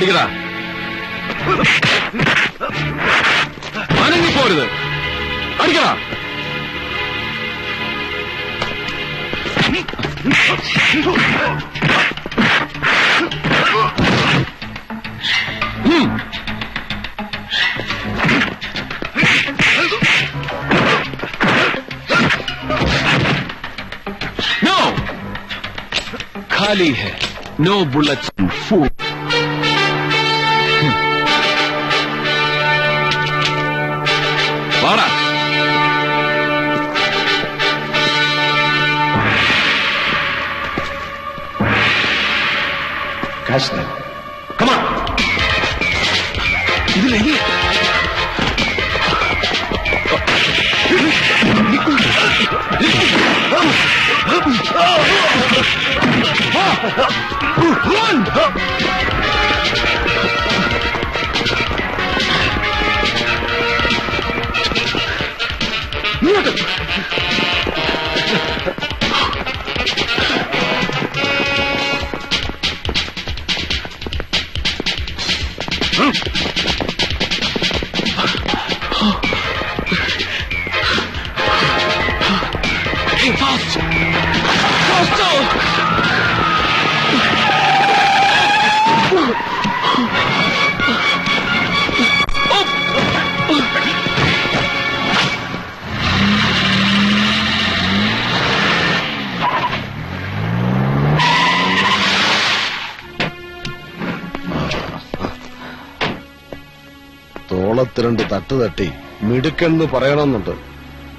அடிக்கிறா அணங்கி போறது அடிக்கிறா Hmm. No! खाली है नो बुलेट्स फूल খাস না തോളത്ത് രണ്ട് തട്ട് തട്ടി മിടുക്കെന്ന് പറയണമെന്നുണ്ട്.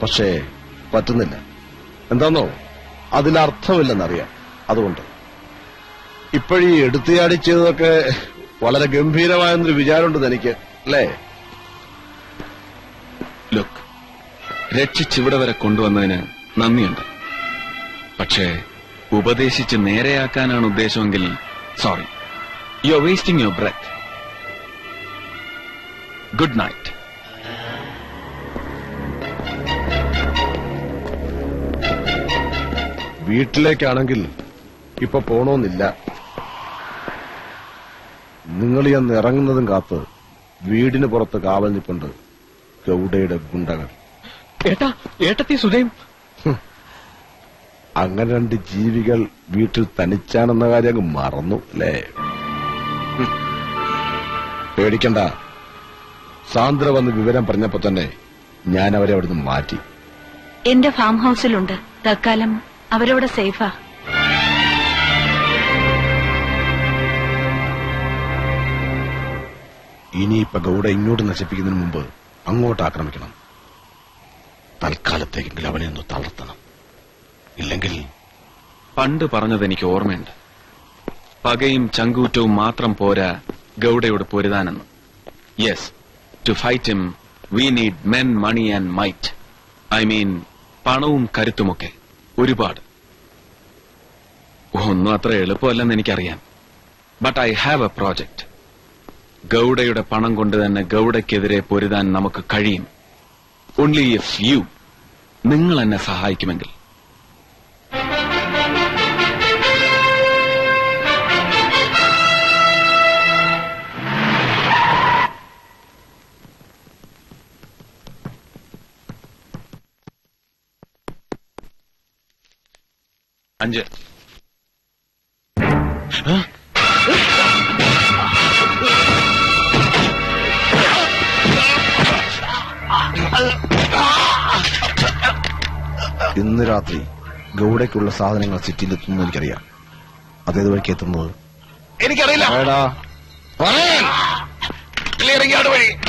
പക്ഷേ പറ്റുന്നില്ല. എന്താന്നോ? അതിലർത്ഥമില്ലെന്നറിയാം അതുകൊണ്ട്. ഇപ്പോഴീ എടുത്തിയാടി ചെയ്തതൊക്കെ വളരെ ഗംഭീരമായെന്നൊരു വിചാരമുണ്ട് തനിക്ക് അല്ലേ? ലുക്ക് രക്ഷിച്ചിവിടെ വരെ കൊണ്ടുവന്നതിന് നന്ദിയുണ്ട്. പക്ഷേ ഉപദേശിച്ച് നേരെയാക്കാനാണ് ഉദ്ദേശമെങ്കിൽ sorry you are wasting your breath good night. വീട്ടിലേക്കാണെങ്കിൽ ഇപ്പൊ പോണോന്നില്ല. നിങ്ങൾ ഞാൻ ഇറങ്ങുന്നതും കാത്ത് വീടിന് പുറത്ത് കാവൽ നിപ്പുണ്ട് ഗൗഡയുടെ ഗുണ്ടകൾ. ഏട്ടാ ഏട്ടത്തി സുധയും. അങ്ങനെ രണ്ട് ജീവികൾ വീട്ടിൽ തനിച്ചാണെന്ന കാര്യം അങ്ങ് മറന്നു അല്ലേ? പേടിക്കണ്ട. സാന്ദ്ര വന്ന് വിവരം പറഞ്ഞപ്പോ തന്നെ ഞാൻ അവരെ അവിടുന്ന് മാറ്റി. എന്റെ ഫാം ഹൗസിലുണ്ട്. തൽക്കാലം അവരവിടെ സേഫാ. ഇനിയിപ്പൊ ഗൗഡ ഇങ്ങോട്ട് നശിപ്പിക്കുന്നതിന് മുമ്പ് അങ്ങോട്ട് ആക്രമിക്കണം. തൽക്കാലത്തേക്കെങ്കിലും അവനെ ഒന്ന് തളർത്തണം. ഇല്ലെങ്കിൽ പണ്ട് പറഞ്ഞത് എനിക്ക് ഓർമ്മയുണ്ട്. പകയും ചങ്കൂറ്റവും മാത്രം പോരാ ഗൗഡയോട് പൊരുതാനെന്ന്. Yes to fight him we need men money and might I mean പണവും കരുത്തുമൊക്കെ. ഒരുപാട്. ഒന്നും അത്ര എളുപ്പമല്ലെന്ന് എനിക്കറിയാം. But I have a project ഗൗഡയുടെ പണം കൊണ്ട് തന്നെ ഗൗഡയ്ക്കെതിരെ പൊരുതാൻ നമുക്ക് കഴിയും. ഓൺലി ഇഫ് യു നിങ്ങൾ എന്നെ സഹായിക്കുമെങ്കിൽ. അഞ്ച്. ഇന്ന് രാത്രി ഗൗഡയ്ക്കുള്ള സാധനങ്ങൾ സിറ്റിയിൽ എത്തുന്നു എനിക്കറിയാം. അതേത് വഴിക്ക് എത്തുന്നത്? എനിക്കറിയില്ല. ക്ലിയറിംഗ് വഴി.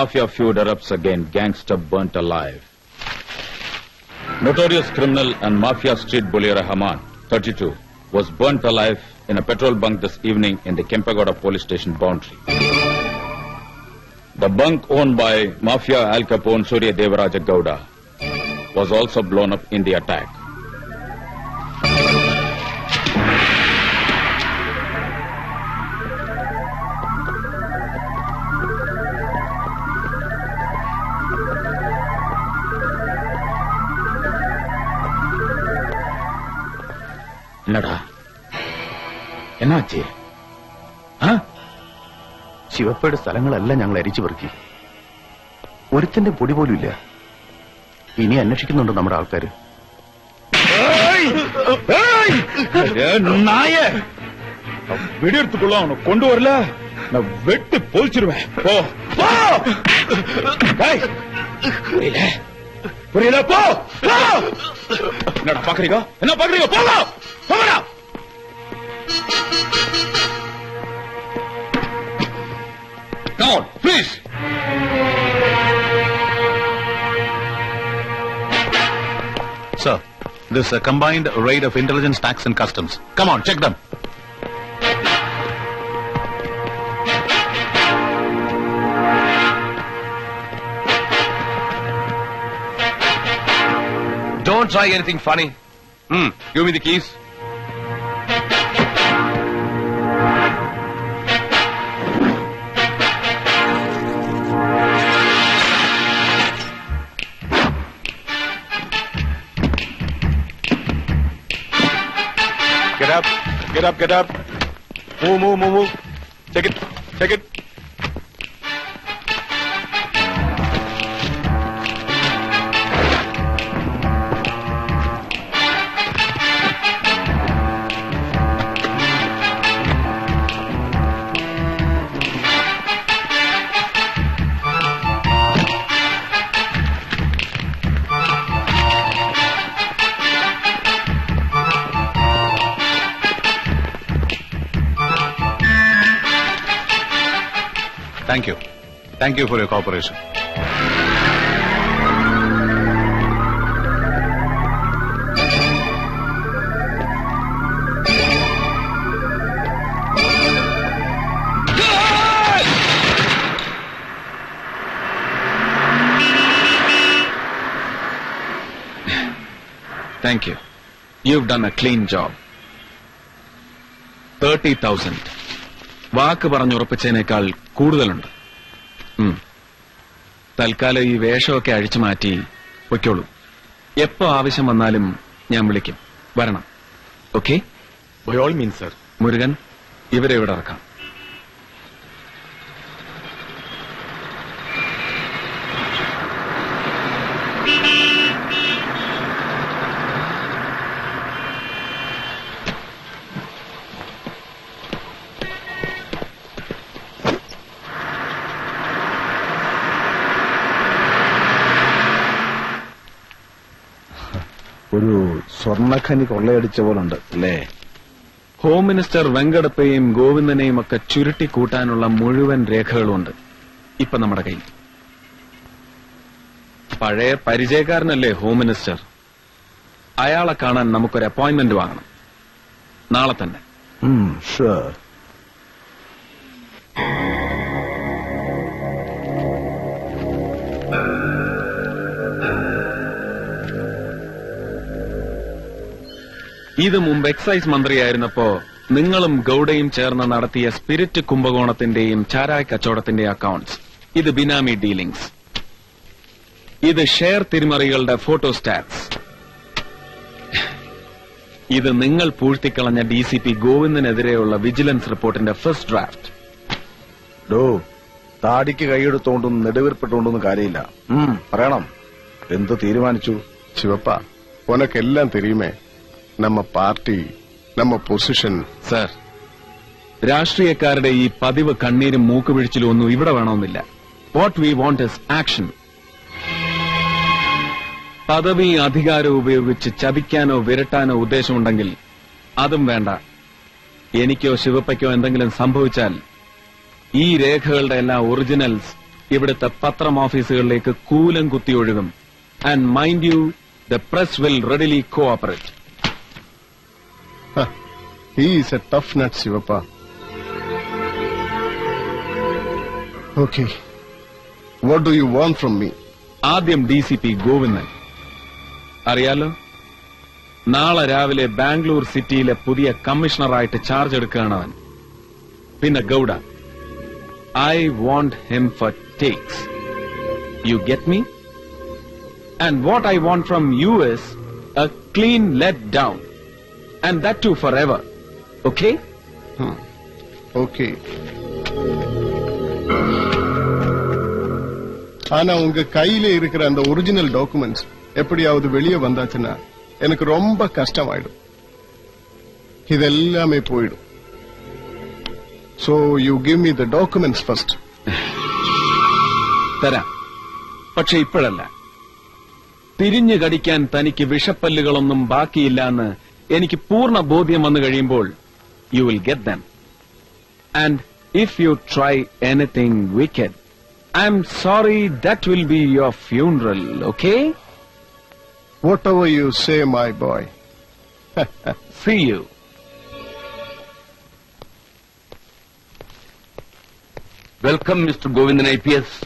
Mafia feud erupts again, gangster burnt alive. Notorious criminal and mafia street bully Rahman, 32, was burnt alive in a petrol bunk this evening in the Kempagoda police station boundary. The bunk owned by Mafia Al Capone Surya Devaraja Gowda was also blown up in the attack. என்னடா என்னாச்சு ആ? ശിവപ്പയുടെ സ്ഥലങ്ങളെല്ലാം ഞങ്ങൾ അരിച്ചു പെറുക്കി ഒരുത്തിന്റെ പൊടി പോലും ഇല്ല ഇനി അന്വേഷിക്കുന്നുണ്ട് നമ്മുടെ ആൾക്കാര് ஏ, நாயே நான் வெடியெடுத்துக்குள்ள அவனை கொண்டு வரல நான் வெட்டு போலிச்சிருவேன் போ போ டேய், புரியல புரியல போ போ என்னடா பாக்குறீங்க என்ன பாக்குறீங்க போங்க போங்கடா Come on, please. Sir, this is a combined raid of intelligence, tax and customs. Come on, check them. Try anything funny. Hmm, give me the keys. Get up, get up, get up. Move, move, move, move. Take it, take it. Thank you. Thank you for your cooperation. Thank you. You've done a clean job. 30,000. വാക്ക് പറഞ്ഞുറപ്പിച്ചതിനേക്കാൾ കൂടുതലുണ്ട്. തൽക്കാലം ഈ വേഷമൊക്കെ അഴിച്ചു മാറ്റി പൊയ്ക്കോളൂ. എപ്പോ ആവശ്യം വന്നാലും ഞാൻ വിളിക്കും. വരണം. ഓക്കെ? Means, sir. മുരുകൻ ഇവരെ ഇവിടെ ഇറക്കാം. ഒരു സ്വർണഖനി കൊള്ളയടിച്ച പോലെ ഉണ്ട് അല്ലേ? ഹോം മിനിസ്റ്റർ വെങ്കടപ്പയും ഗോവിന്ദനെയും ഒക്കെ ചുരുട്ടി കൂട്ടാനുള്ള മുഴുവൻ രേഖകളുമുണ്ട് ഇപ്പൊ നമ്മുടെ കയ്യിൽ. പഴയ പരിചയക്കാരനല്ലേ ഹോം മിനിസ്റ്റർ അയാളെ കാണാൻ നമുക്കൊരു അപ്പോയിന്റ്മെന്റ് വാങ്ങണം. നാളെ തന്നെ. ഷുവർ ഇത് മുമ്പ് എക്സൈസ് മന്ത്രിയായിരുന്നപ്പോ നിങ്ങളും ഗൌഡയും ചേർന്ന് നടത്തിയ സ്പിരിറ്റ് കുംഭകോണത്തിന്റെയും ചാരായ കച്ചവടത്തിന്റെ അക്കൗണ്ട്സ് ഇത് ബിനാമി ഡീലിംഗ്സ് ഇത് ഷെയർ തിരിമറികളുടെ ഫോട്ടോ സ്റ്റാറ്റ്സ് ഇത് നിങ്ങൾ പൂഴ്ത്തിക്കളഞ്ഞ ഡി സി പി ഗോവിന്ദനെതിരെയുള്ള വിജിലൻസ് റിപ്പോർട്ടിന്റെ ഫസ്റ്റ് ഡ്രാഫ്റ്റ് ഡോ താടിക്ക് കൈയെടുത്തോണ്ടും നെടുവിർപ്പെട്ടോണ്ടൊന്നും കാര്യമില്ല. പറയണം. എന്ത് തീരുമാനിച്ചു? ശിവപ്പ ഓനക്കെല്ലാം തിരിയുമേ. നമ്മ പാർട്ടി നമ്മ പൊസിഷൻ. സർ രാഷ്ട്രീയക്കാരുടെ ഈ പതിവ് കണ്ണീരും മൂക്കുപിഴിച്ചിലും ഒന്നും ഇവിടെ വേണമെന്നില്ല. What we want is action പദവി അധികാരം ഉപയോഗിച്ച് ചതിക്കാനോ വിരട്ടാനോ ഉദ്ദേശമുണ്ടെങ്കിൽ അതും വേണ്ട. എനിക്കോ ശിവപ്പയ്ക്കോ എന്തെങ്കിലും സംഭവിച്ചാൽ ഈ രേഖകളുടെ എല്ലാ ഒറിജിനൽസ് ഇവിടുത്തെ പത്രം ഓഫീസുകളിലേക്ക് കൂലം കുത്തി ഒഴുകും. And mind you the press will readily cooperate he is a tough nut Shivappa okay what do you want from me ആദ്യം ഡി സി പി ഗോവിന്ദൻ. അറിയാലോ? നാളെ രാവിലെ ബാംഗ്ലൂർ സിറ്റിയിലെ പുതിയ കമ്മീഷണറായിട്ട് ചാർജ് എടുക്കുകയാണ് അവൻ. പിന്നെ Gowda. I want him for takes you get me and what I want from you is a clean let down and that too forever okay okay ஆனா உங்க கையில இருக்கிற அந்த ஒரிஜினல் டாக்குமெண்ட்ஸ் எப்படியாவது வெளியே வந்தாச்சுன்னா எனக்கு ரொம்ப கஷ்டமாயிடும் இதெல்லாமே போயிடும் so you give me the documents first തരാം പക്ഷെ ഇപ്പോഴല്ല തിരിഞ്ഞു കടിക്കാൻ തനിക്ക് വിഷപ്പല്ലുകളൊന്നും ബാക്കിയില്ലെന്ന് എനിക്ക് പൂർണ്ണ ബോധ്യം വന്നു കഴിയുമ്പോൾ you will get them. And if you try anything wicked, I'm sorry that will be your funeral, okay? Whatever you say, my boy. See you. Welcome, Mr. Govindan IPS. P S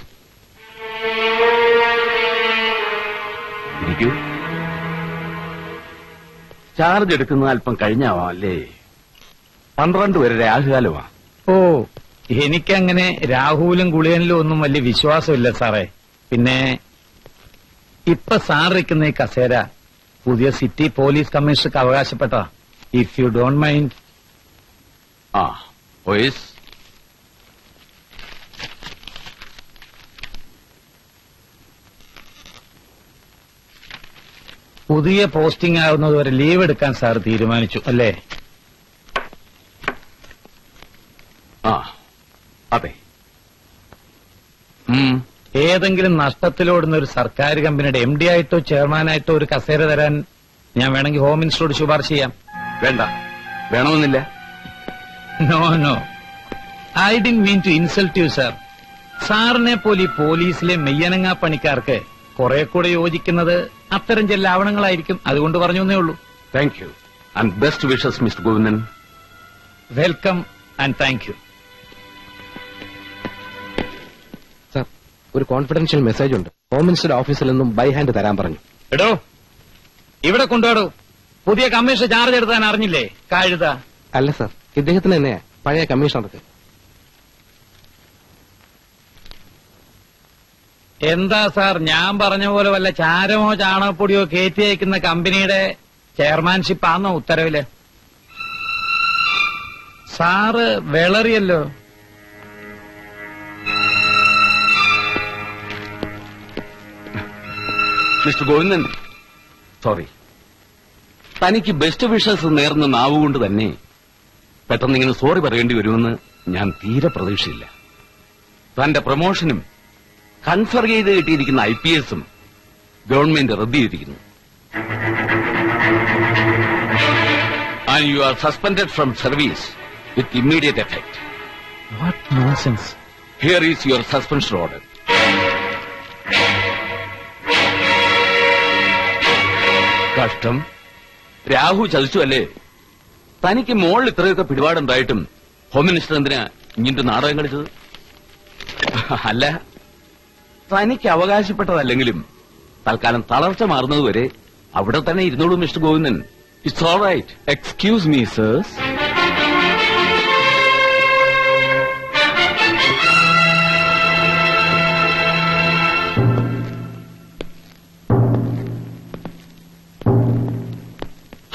charge എടുക്കുന്നത് അല്പം കഴിഞ്ഞാവാം അല്ലേ പന്ത്രണ്ട് പേര് രാഹുകാലമാ ഓ. എനിക്കങ്ങനെ രാഹുലും ഗുളിയനിലും ഒന്നും വലിയ വിശ്വാസമില്ല സാറേ. പിന്നെ ഇപ്പൊ സാറിരിക്കുന്ന ഈ കസേര പുതിയ സിറ്റി പോലീസ് കമ്മീഷണർക്ക് അവകാശപ്പെട്ട ഇഫ് യു ഡോണ്ട് മൈൻഡ് ആ വോയിസ് പുതിയ പോസ്റ്റിംഗ് ആകുന്നതുവരെ ലീവ് എടുക്കാൻ സാർ തീരുമാനിച്ചു അല്ലേ? ആ അതെ. ഏതെങ്കിലും നഷ്ടത്തിലോടുന്ന ഒരു സർക്കാർ കമ്പനിയുടെ എം ഡി ആയിട്ടോ ചെയർമാനായിട്ടോ ഒരു കസേര തരാൻ ഞാൻ വേണമെങ്കിൽ ഹോം മിനിസ്റ്ററോട് ശുപാർശ ചെയ്യാം. വേണ്ട. വേണമെന്നില്ല. No no I didn't mean to insult you sir സാറിനെ പോലെ ഈ പോലീസിലെ മെയ്യനങ്ങാ പണിക്കാർക്ക് കുറെ കൂടെ യോജിക്കുന്നത് അത്തരം ചില ആവണങ്ങളായിരിക്കും. അതുകൊണ്ട് പറഞ്ഞു എന്നേ ഉള്ളൂ. Thank you and best wishes mister Govindan welcome and thank you ഒരു കോൺഫിഡൻഷ്യൽ മെസ്സേജ് ഉണ്ട്. ഹോം മിനിസ്റ്റർ ഓഫീസിൽ നിന്നും ബൈ ഹാൻഡ് തരാൻ പറഞ്ഞു. എടോ ഇവിടെ കൊണ്ടുപോടോ പുതിയ കമ്മീഷൻ ചാർജ് എടുത്താൻ അറിഞ്ഞില്ലേ? കഴുത അല്ല സർ ഇദ്ദേഹത്തിന് തന്നെയാ പഴയ കമ്മീഷണർക്ക് എന്താ സാർ ഞാൻ പറഞ്ഞ പോലെ വല്ല ചാരമോ ചാണകപ്പൊടിയോ കയറ്റി അയക്കുന്ന കമ്പനിയുടെ ചെയർമാൻഷിപ്പാന്നോ ഉത്തരവിൽ? സാറ് വിളറിയല്ലോ. മിസ്റ്റർ ഗോവിന്ദൻ. സോറി തനിക്ക് ബെസ്റ്റ് വിഷസ് നേർന്ന നാവുകൊണ്ട് തന്നെ പെട്ടെന്ന് ഇങ്ങനെ സോറി പറയേണ്ടി വരുമെന്ന് ഞാൻ തീരെ പ്രതീക്ഷയില്ല. തന്റെ പ്രൊമോഷനും കൺഫർ ചെയ്ത് കിട്ടിയിരിക്കുന്ന ഐ പി എസും ഗവൺമെന്റ് റദ്ദ് ചെയ്തിരിക്കുന്നു. And you are suspended from service with immediate effect what nonsense here is your suspension order കഷ്ടം. രാഹു ചതിച്ചു അല്ലേ? തനിക്ക് മോളിൽ ഇത്രയൊക്കെ പിടിപാടുണ്ടായിട്ടും ഹോം മിനിസ്റ്റർ എന്തിനാ ഇങ്ങനത്തെ നാടകം കളിച്ചത്? അല്ല തനിക്ക് അവകാശപ്പെട്ടതല്ലെങ്കിലും തൽക്കാലം തളർച്ച മാറുന്നതുവരെ അവിടെ തന്നെ ഇരുന്നോളൂ mister Govindan. It's all right excuse me sir's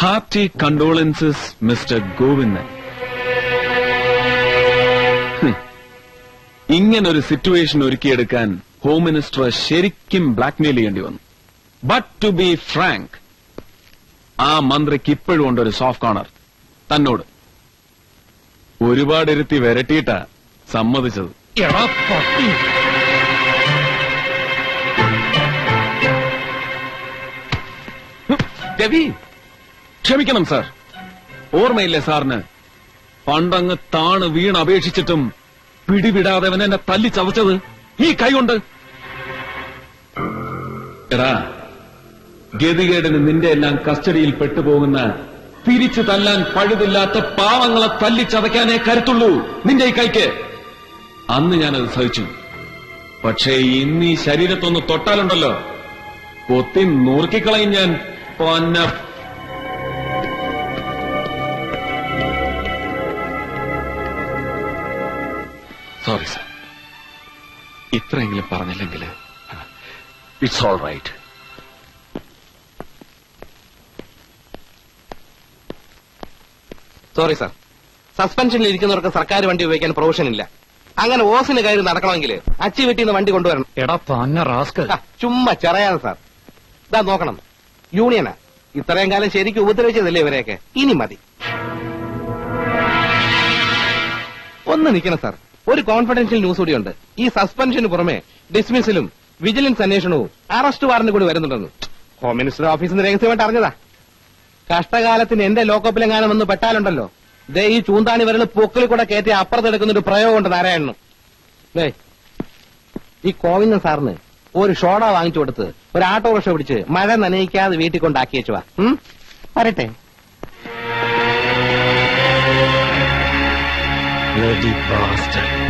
hearty condolences mister Govindan. ഇങ്ങനൊരു സിറ്റുവേഷൻ ഒരുക്കിയെടുക്കാൻ ഹോം മിനിസ്റ്റർ ശരിക്കും ബ്ലാക്ക്മെയിൽ ചെയ്യേണ്ടി വന്നു. ബട്ട് ടു ബി ഫ്രാങ്ക് ആ മന്ത്രിക്ക് ഇപ്പോഴും ഉണ്ട് ഒരു സോഫ്റ്റ് കോർണർ തന്നോട്. ഒരുപാട് ഇരുത്തി വരട്ടിയിട്ടാ സമ്മതിച്ചത്. രവി ക്ഷമിക്കണം സാർ. ഓർമ്മയില്ലേ സാറിന്? പണ്ടങ്ങ് താണ് വീണ് അപേക്ഷിച്ചിട്ടും പിടിവിടാതെ അവൻ എന്നെ തല്ലി ചവച്ചത്. ഈ കൈകൊണ്ട് എടാ ഗതികേടിന് നിന്റെ എല്ലാം കസ്റ്റഡിയിൽ പെട്ടുപോകുന്ന തിരിച്ചു തല്ലാൻ പഴുതില്ലാത്ത പാവങ്ങളെ തല്ലി ചതയ്ക്കാനേ കരുത്തുള്ളൂ നിന്റെ ഈ കൈക്ക്. അന്ന് ഞാനത് സഹിച്ചു. പക്ഷേ ഇന്ന് ശരീരത്തൊന്ന് തൊട്ടാലുണ്ടല്ലോ. കൊത്തി നുറുക്കിക്കളയും ഞാൻ. പൊന്ന സോറി സർ ഇത്രയെങ്കിലും പറഞ്ഞില്ലെങ്കിൽ it's all right sorry sir സസ്പെൻഷനിൽ ഇരിക്കുന്നവർക്ക് സർക്കാർ വണ്ടി ഉപയോഗിക്കാൻ പ്രൊവിഷൻ ഇല്ല. അങ്ങനെ ഓസിന് കയറി നടക്കണമെങ്കിൽ അച്ചി വീട്ടിൽ നിന്ന് വണ്ടി കൊണ്ടുവരണം. എടാ തന്നെ റാസ്കൽ. ചുമ്മാ ചെറയാണ് സാർ ഇതാ നോക്കണം. യൂണിയനാ ഇത്രയും കാലം ശരിക്കും ഉപദ്രവിച്ചതല്ലേ ഇവരെയൊക്കെ? ഇനി മതി. ഒന്ന് നിൽക്കണം സാർ ഒരു കോൺഫിഡൻഷ്യൽ ന്യൂസ് കൂടിയുണ്ട്. ഈ സസ്പെൻഷന് പുറമെ ഡിസ്മിസിലും വിജിലൻസ് അന്വേഷണവും അറസ്റ്റ് വാറന്റ് കൂടി വരുന്നുണ്ടെന്ന്. ഹോം മിനിസ്റ്റർ ഓഫീസിൽ നിന്ന് രഹസ്യമായിട്ട് അറിഞ്ഞതാ. കഷ്ടകാലത്തിന് എന്റെ ലോക്കപ്പിലെങ്ങാനും ഒന്ന് പെട്ടാലുണ്ടല്ലോ. ദേ ഈ ചൂന്താണി വരൽ പൂക്കളിൽ കൂടെ കയറ്റി അപ്പുറത്തെടുക്കുന്ന ഒരു പ്രയോഗമുണ്ട് നാരായണനും. ഈ കോവിന്ദൻ സാറിന് ഒരു ഷോഡ വാങ്ങിച്ചു കൊടുത്ത് ഒരു ആട്ടോറിക്ഷ പിടിച്ച് മഴ നനയിക്കാതെ വീട്ടിൽ കൊണ്ടാക്കി വെച്ചുവാ? വരട്ടെ. Bloody bastard.